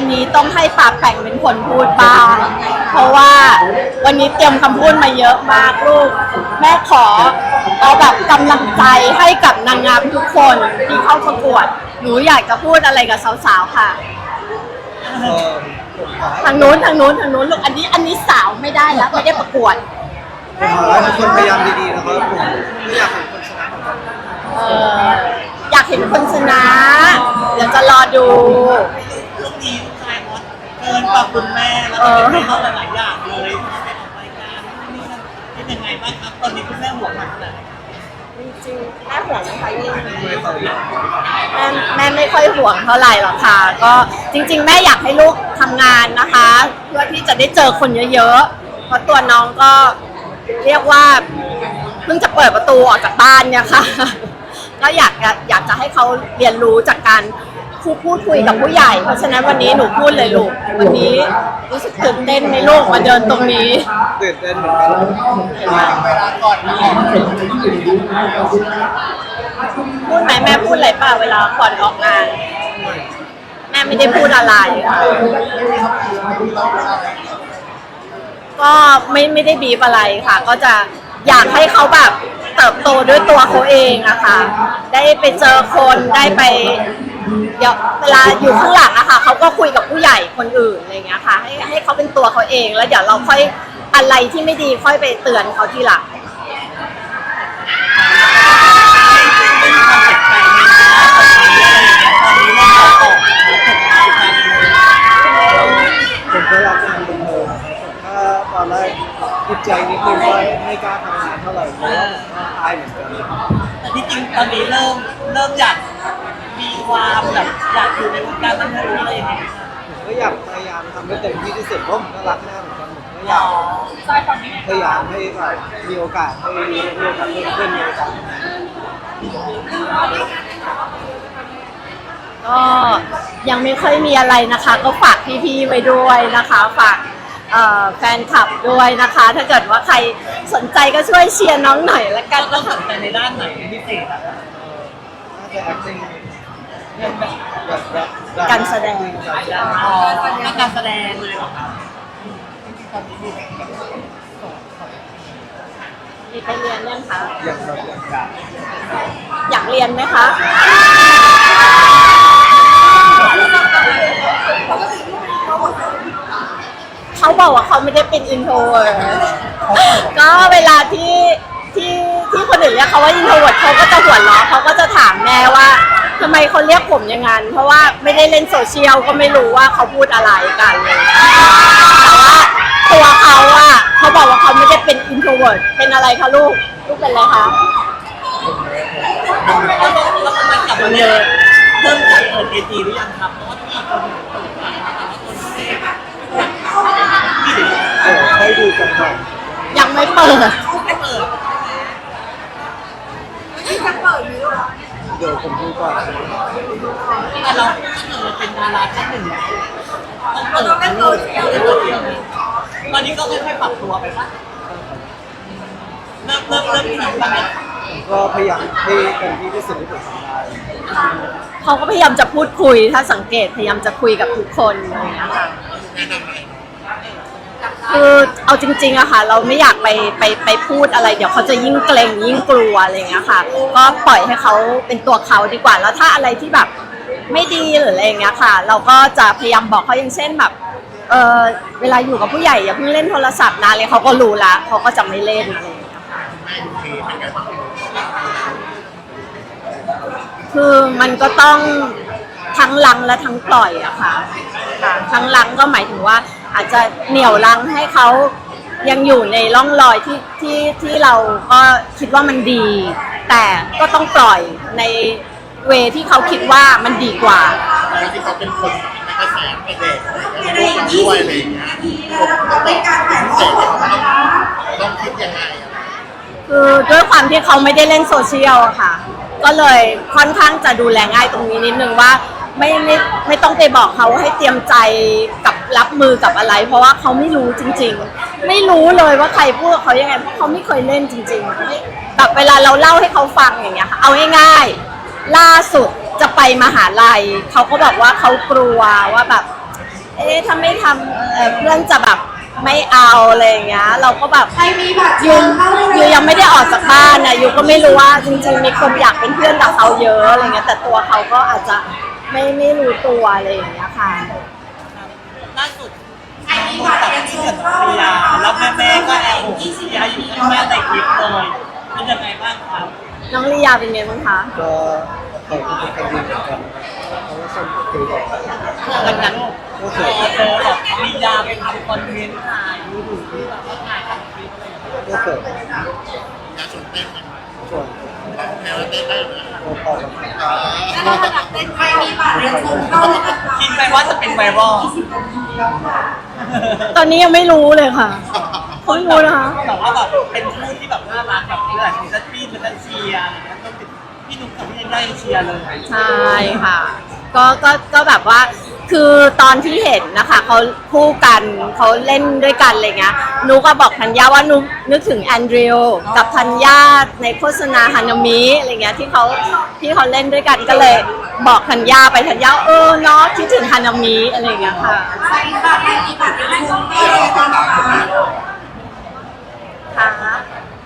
นนี้ต้องให้ปากแป่งเป็นคนพูดบ้าง เพราะว่าวันนี้เตรียมคำพูดมาเยอะมากลูก แม่ขอเอาแบบกำลังใจให้กับนางงามทุกคนที่เข้าประกวด หนูอยากจะพูดอะไรกับสาวๆค่ะ ทางนู้นทางนู้นทางนู้นลูกอันนี้อันนี้สาวไม่ได้แล้วไม่ได้ประกวดผมขอให้ทุกคนพยายามดีๆนะครับผมไม่อยากเห็นคนชนะเอออยากเห็นคนชนะ เดี๋ยวจะรอดู เกินกว่าคุณแม่แล้วก็เป็นเรื่องหลายๆอย่างเลยไปออกรายการนี่นั่นเป็นยังไงบ้างครับตอนนี้คุณแม่ห่วงมันขนาดไหนจริงๆแม่ห่วงไหมคะยิ่งไม่ค่อยแม่แม่ไม่ค่อยห่วงเท่าไหร่หรอกค่ะ ก็จริง ๆ แม่อยากให้ลูกทำงานนะคะ เพื่อที่จะได้เจอคนเยอะๆ เพราะตัวน้องก็เรียกว่าเพิ่งจะเปิดประตูออกจากบ้านเนี่ยค่ะ ก็อยากจะอยากจะให้เขาเรียนรู้จากการ พูดพูดคุยกับผู้ใหญ่ เพราะฉะนั้นวันนี้หนูพูดเลยลูก วันนี้รู้สึกตื่นเต้นไหมลูกมาเดินตรงนี้ตื่นเต้นเหมือนกันเวลาก่อนออกพูดไหมแม่พูดอะไรป่าเวลาก่อนออกงาน แม่ไม่ได้พูดอะไร ก็ไม่ไม่ได้บีบอะไรค่ะ ก็จะอยากให้เขาแบบเติบโตด้วยตัวเขาเองอะค่ะได้ไปเจอคนได้ไป เดี๋ยวเวลาอยู่ข้างหลังอะค่ะเขาก็คุยกับผู้ใหญ่คนอื่นอะไรอย่างเงี้ยค่ะ ให้ให้เขาเป็นตัวเขาเองแล้วเดี๋ยวเราค่อยอะไรที่ไม่ดีค่อยไปเตือนเขาทีหลังไม่มีความเจ็บใจในหน้าตอนนี้อะไรอย่างเงี้ยตอนนี้เรื่องเราออกผมก็รักงานบันเทิงถ้าตอนแรกติดใจนิดนึงว่าไม่กล้าทำงานเท่าไหร่เพราะว่าผมก็อายเหมือนกัน แต่ที่จริงตอนนี้เริ่มเริ่มอยากมี ความแบบอยากอยู่ในวงการบันเทิงอะไรอย่างเงี้ยผมก็อยากพยายามทำให้เต็มที่ที่สุดเพราะผมก็รักงาเหมือนกันผมก็อยากพยายามให้แบบมีโอกาสให้มีโอกาสเพิ่มขึ้นในการทำงานก็ยังไม่ค่อยมีอะไรนะคะ ก็ฝากพี่ๆไว้ด้วยนะคะ ฝากเอ่อแฟนคลับด้วยนะคะ ถ้าเกิดว่าใครสนใจก็ช่วยเชียร์น้องหน่อยละกันต้องนะคะสนใจในด้านไหนเป็นพิเศษอะ น่าจะ acting การแสดงอ๋อการแสดงเลยเหรอครับตอนนี้มีไปเรียนยังคะอยางแบบอยากเรียนไหมคะเขาบอกว่าเขาไม่ได้เป็นอินโทรเวก็เวลาที่ที่ที่คนอื่นเรียกเขาว่าอินโทรเวิร์เขาก็จะหัวเราะเขาก็จะถามแม่ว่า ทำไมเขาเรียกผมอย่างนั้น เพราะว่าไม่ได้เล่นโซเชียลก็ไม่รู้ว่าเขาพูดอะไรกันเลยแต่ว่าตัวเขาอะเขาบอกว่าเขาไม่ได้เป็นอินโทรเวิร์เป็นอะไรคะลูก ลูกเป็นอะไรคะแล้วมันกลับมาเลยเริ่มจากเปิดเอจีหรือยังครับเพราะว่าที่คนเปิดมาแต่ว่าคนเทพเออให้ดูกันก่อนยังไม่เปิดไม่เปิดเดี๋ ยวผมดูก่อนแต่เราถ้าเกิดเราเป็นดาราท่านหนึ่งต้องเปิดเป็นโซเชียลในโซเชียลตอนนี้ก็ค่อยๆปรับตัวไปปะเริ่มเริ่มเริ่มทำบ้างไหมผมก็พยายามให้เต็มที่ที่สุดที่ผมทำได้เขาก็พยายามจะพูดคุยถ้าสังเกตพยายามจะคุยกับทุกคนอะไรอย่างเงี้ยค่ะ คือเอาจริงๆอะค่ะ เราไม่อยากไปไปไปพูดอะไร เดี๋ยวเขาจะยิ่งเกรงยิ่งกลัวอะไรอย่างเงี้ยค่ะ ก็ปล่อยให้เขาเป็นตัวเขาดีกว่า แล้วถ้าอะไรที่แบบไม่ดีหรืออะไรอย่างเงี้ยค่ะ เราก็จะพยายามบอกเขาอย่างเช่นแบบเออเวลาอยู่กับผู้ใหญ่อย่าเพิ่งเล่นโทรศัพท์นะเลยเขาก็รู้ละเขาก็จะไม่เล่นอะไรอย่างเงี้ยค่ะคือมันก็ต้องทั้งลังและทั้งปล่อยอะค่ะค่ะทั้งลังก็หมายถึงว่า อาจจะเหนี่ยวลังให้เขายังอยู่ในร่องรอยที่ที่ที่เราก็คิดว่ามันดี แต่ก็ต้องปล่อยในเวที่เขาคิดว่ามันดีกว่า แล้วที่เขาเป็นคนในกระแสไปเด็กลูกมันด้วยอะไรอย่างเงี้ยผมก็บอกเสร็จแล้วต้องต้องคิดยังไงอะ คือด้วยความที่เขาไม่ได้เล่นโซเชียลอะค่ะ ก็เลยค่อนข้างจะดูแลง่ายตรงนี้นิดนึงว่า ไม่ไม่ไม่ต้องไปบอกเขาให้เตรียมใจกับรับมือกับอะไร เพราะว่าเขาไม่รู้จริง ๆ ไม่รู้เลยว่าใครพูดกับเขายังไงเพราะเขาไม่เคยเล่นจริงๆไม่แบบเวลาเราเล่าให้เขาฟังอย่างเงี้ยค่ะเอาง่ายๆล่าสุดจะไปมหาลัยเขาก็บอกว่าเขากลัวว่าแบบ เอ๊ะถ้าไม่ทำเอ่อเพื่อนจะแบบไม่เอาอะไรอย่างเงี้ย เราก็แบบ ใครมีบัตรยูยูยังไม่ได้ออกจากบ้านนะยูก็ไม่รู้ว่าจริงๆมีคนอยากเป็นเพื่อนกับเขาเยอะอะไรเงี้ยแต่ตัวเขาก็อาจจะ ไม่ไม่รู้ตัวอะไรอย่างเงี้ยค่ะ ล่าสุดคุณกับพี่กับน้องเรียแล้วแม่แม่ๆก็แอบโอ้โหเชียร์อยู่ข้างแม่ในคลิปเลยเป็นยังไงบ้างครับน้องลียาเป็นไงบ้างคะ ก็เขาเป็นคนดีเหมือนกันเขาก็ส่งคุยกันวันนั้นก็เจคืออเจอแบบมียาไปทำคอนเทนต์ถ่ายดูดูที่แบบว่าถ่ายทำคลิปอะไรอย่างเงี้ยก็เกิดยาชนเต้น มันส่วนแพ้แล้วเต้นได้ไหมโอปอลกับใครมีบัตรเรียนเชิญเข้าเลยนะคะคิดไปว่าจะเป็นไวรัลตอนนี้ยังไม่รู้เลยค่ะเพิ่งรู้นะคะแบบว่าแบบเป็นคู่ที่แบบน่ารักแบบหลายคนจะปีนจะเชียร์อะไรเงี้ยก็ติดพี่นุ๊กกับพี่ยันได้เชียร์เลยใช่ค่ะ ก็ก็ก็แบบว่า คือตอนที่เห็นนะคะเขาคู่กันเขาเล่นด้วยกันอะไรเงี้ยนุก็บอกธัญญาว่านุกนึกถึงแอนดริวกับธัญญาในโฆษณาฮานามิอะไรเงี้ยที่เขาที่เขาเล่นด้วยกันก็เลยบอกธัญญาไปธัญญาเออเนาะคิดถึงฮานามิอะไรเงี้ยค่ะ